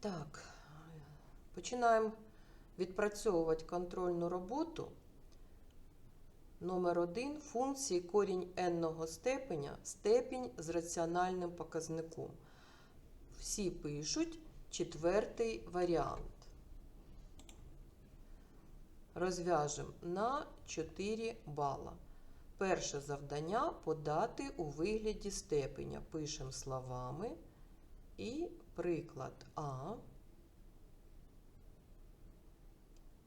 Так, починаємо відпрацьовувати контрольну роботу. Номер 1 функції корінь n степеня степінь з раціональним показником. Всі пишуть четвертий варіант. Розв'яжемо на 4 бала. Перше завдання подати у вигляді степеня. Пишемо словами. І приклад А.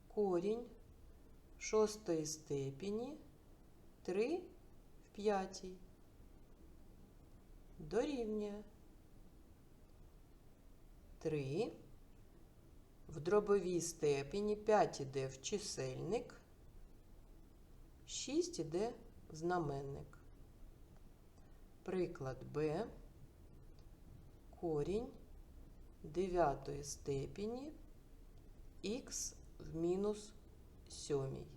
Корінь шостої степені 3 в п'ятій. Дорівнює 3 в дробовій степені 5 іде в чисельник, 6 іде в знаменник. Приклад Б. Корінь дев'ятої степені х в мінус сьомій.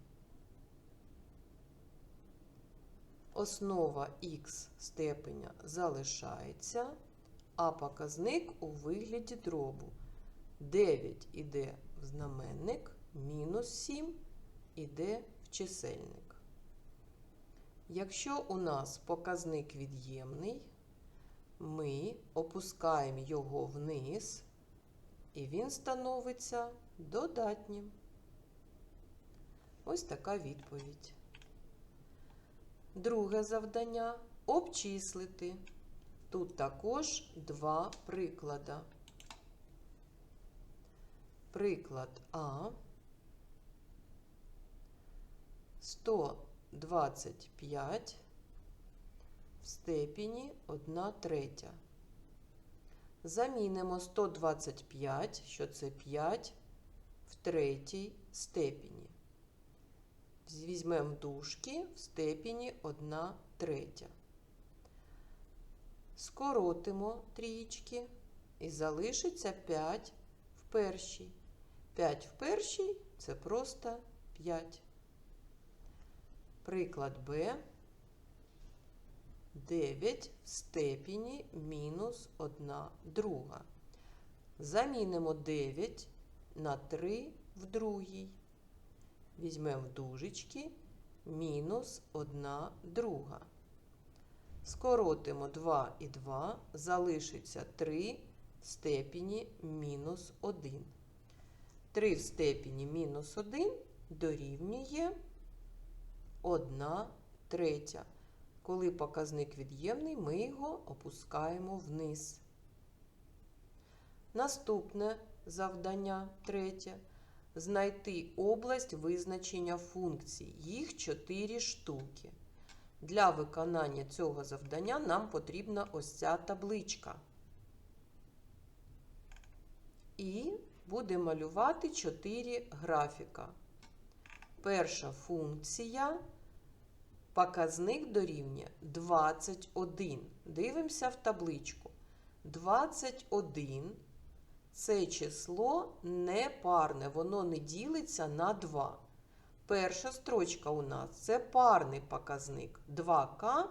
Основа х степеня залишається, а показник у вигляді дробу. 9 іде в знаменник, мінус 7 іде в чисельник. Якщо у нас показник від'ємний, ми опускаємо його вниз, і він становиться додатнім. Ось така відповідь. Друге завдання обчислити. Тут також два приклада. Приклад А 125 в степені 1 третя. Замінимо 125, що це 5 в третій степені. Візьмемо дужки в степені 1 третя. Скоротимо трієчки і залишиться 5 в першій. 5 в першій це просто 5. Приклад Б. 9 в степені мінус 1 друга. Замінимо 9 на 3 в другій. Візьмемо в дужечки мінус 1 друга. Скоротимо 2 і 2, залишиться 3 в степені мінус 1. 3 в степені мінус 1 дорівнює 1 третя. Коли показник від'ємний, ми його опускаємо вниз. Наступне завдання третє. Знайти область визначення функцій. Їх 4 штуки. Для виконання цього завдання нам потрібна ось ця табличка. І буде малювати 4 графіка. Перша функція. Показник дорівнює 21. Дивимося в табличку. 21 це число не парне, воно не ділиться на 2. Перша строчка у нас це парний показник. 2К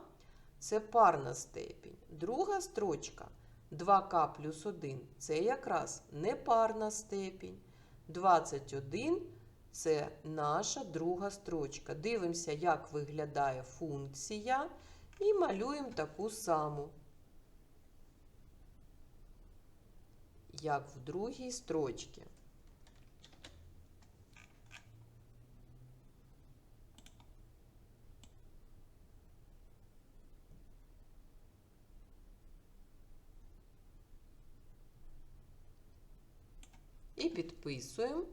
це парна степінь. Друга строчка 2К плюс 1 це якраз непарна степінь. 21 це наша друга строчка. Дивимося, як виглядає функція, і малюємо таку саму, як в другій строчці. І підписуємо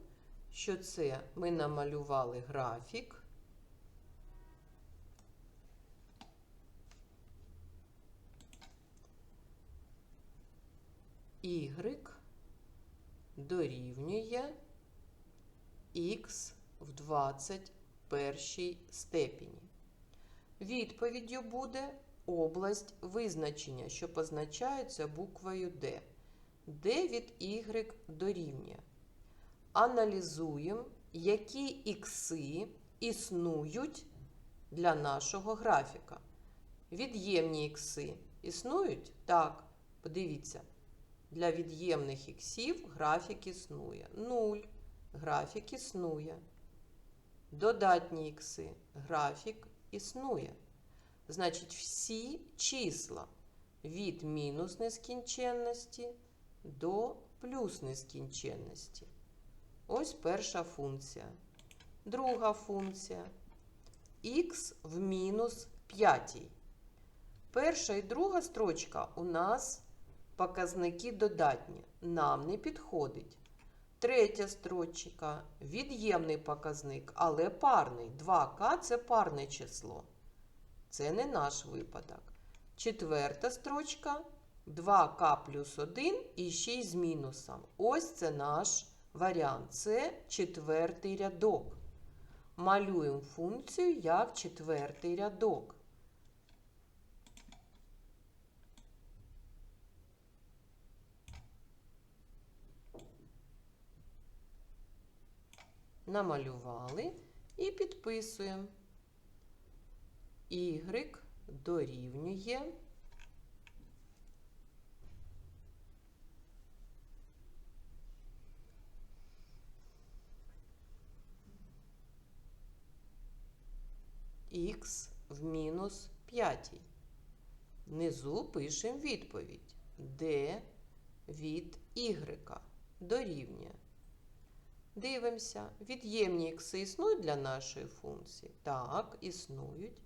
що це ми намалювали графік. Y дорівнює Х в 21 степені. Відповіддю буде область визначення, що позначається буквою D, де від Y дорівнює аналізуємо, які ікси існують для нашого графіка. Від'ємні ікси існують? Так, подивіться. Для від'ємних іксів графік існує. 0. Графік існує. Додатні ікси. Графік існує. Значить, всі числа від мінус нескінченності до плюс нескінченності. Ось перша функція. Друга функція х в мінус п'ятій. Перша і друга строчка у нас показники додатні. Нам не підходить. Третя строчка від'ємний показник, але парний. 2к це парне число. Це не наш випадок. Четверта строчка 2к плюс 1 і ще й з мінусом. Ось це наш варіант. Це четвертий рядок. Малюємо функцію як четвертий рядок. Намалювали і підписуємо. Y дорівнює х в мінус 5. Внизу пишемо відповідь. d від y дорівнює. Дивимося, від'ємні ікси існують для нашої функції? Так, існують.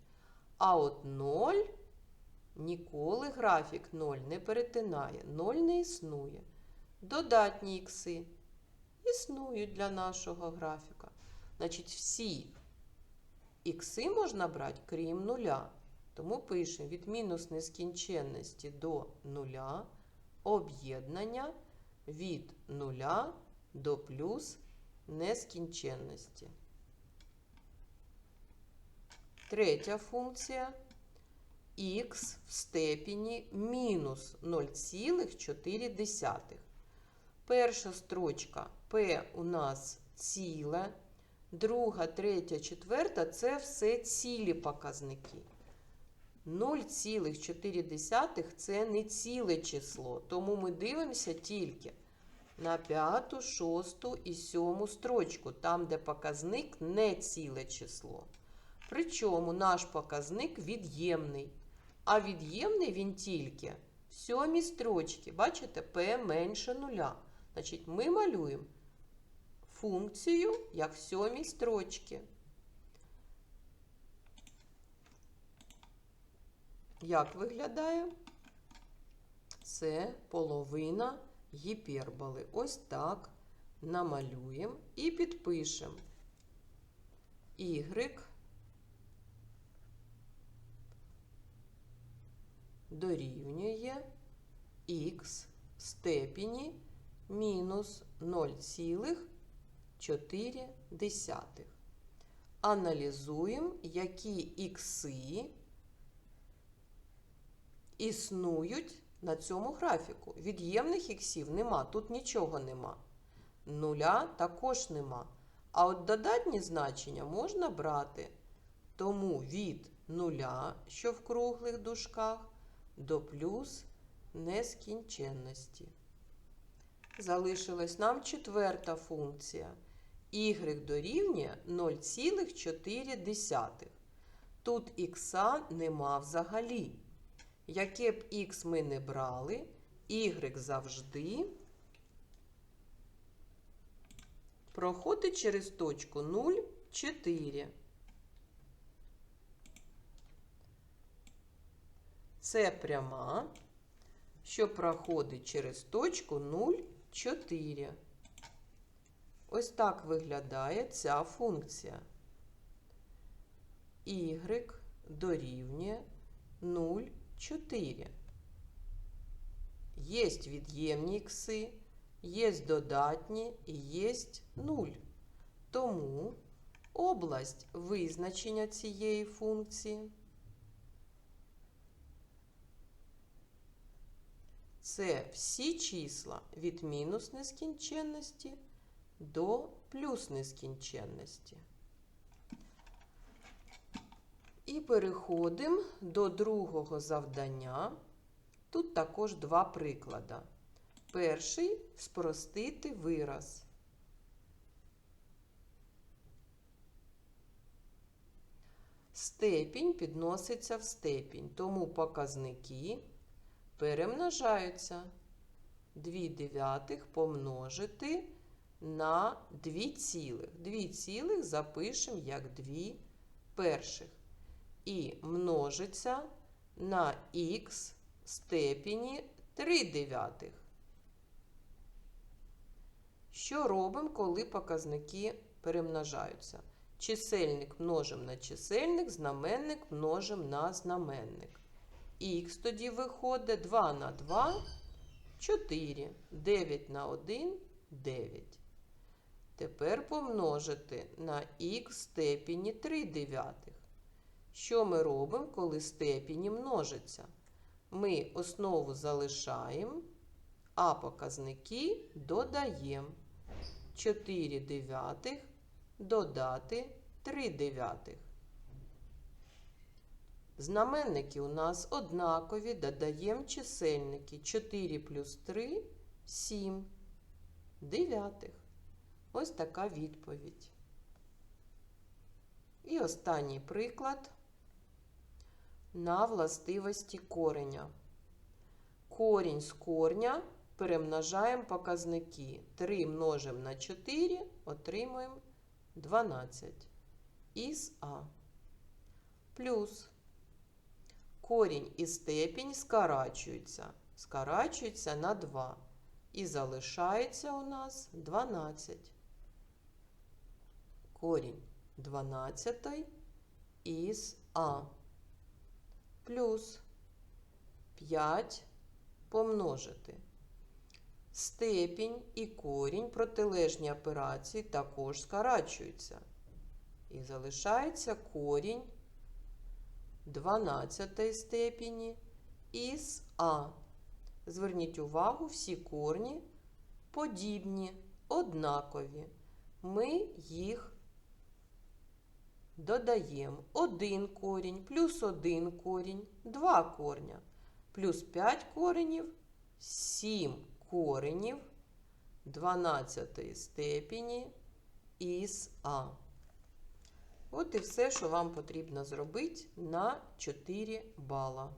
А от 0 ніколи графік 0 не перетинає, 0 не існує. Додатні ікси існують для нашого графіка. Значить, всі ікси можна брати, крім нуля. Тому пишемо від мінус нескінченності до нуля об'єднання від нуля до плюс нескінченності. Третя функція х в степені мінус 0,4. Перша строчка p у нас ціле, друга, третя, четверта це все цілі показники. 0,4 це не ціле число, тому ми дивимося тільки на п'яту, шосту і сьому строчку, там, де показник не ціле число. Причому наш показник від'ємний. А від'ємний він тільки в сьомій строчці. Бачите, p менше нуля. Значить, ми малюємо функцію як в сьомій строчці. Як виглядає? Це половина гіперболи. Ось так намалюємо і підпишемо y дорівнює х в степені мінус 0,4. Аналізуємо, які ікси існують на цьому графіку. Від'ємних іксів нема, тут нічого нема. Нуля також нема. А от додатні значення можна брати. Тому від нуля, що в круглих дужках, до плюс нескінченності. Залишилась нам четверта функція. Y дорівнює 0,4. Тут х нема взагалі. Яке б х ми не брали, y завжди проходить через точку 0, 4. Це пряма, що проходить через точку 0, 4. Ось так виглядає ця функція. Y дорівнює 0, 4. Є від'ємні ікси, є додатні і є 0. Тому область визначення цієї функції це всі числа від мінус нескінченності до плюс нескінченності. І переходимо до другого завдання. Тут також два приклади. Перший спростити вираз. Степінь підноситься в степінь, тому показники перемножаються. 2 дев'ятих помножити на 2 цілих. 2 цілих запишемо як 2 перших. І множиться на х степені 3 дев'ятих. Що робимо, коли показники перемножаються? Чисельник множимо на чисельник, знаменник множимо на знаменник. Х тоді виходить 2 на 2 4. 9 на 1 9. Тепер помножити на х в степені 3 дев'ятих. Що ми робимо, коли степені множаться? Ми основу залишаємо, а показники додаємо. 4 дев'ятих додати 3 дев'ятих. Знаменники у нас однакові, додаємо чисельники 4 плюс 3 7 дев'ятих. Ось така відповідь. І останній приклад на властивості кореня. Корінь з корня перемножаємо показники. 3 множимо на 4, отримуємо 12 із А. Плюс корінь і степінь скорачуються. Скорачуються на 2. І залишається у нас 12. Корінь 12 із А. Плюс 5 помножити. Степінь і корінь протилежні операції також скорачуються. І залишається корінь 12 степені із А. Зверніть увагу, всі корні подібні, однакові. Ми їх додаємо. Один корінь плюс один корінь, два корня, плюс 5 коренів, 7 коренів 12 степені із А. От і все, що вам потрібно зробити на 4 бала.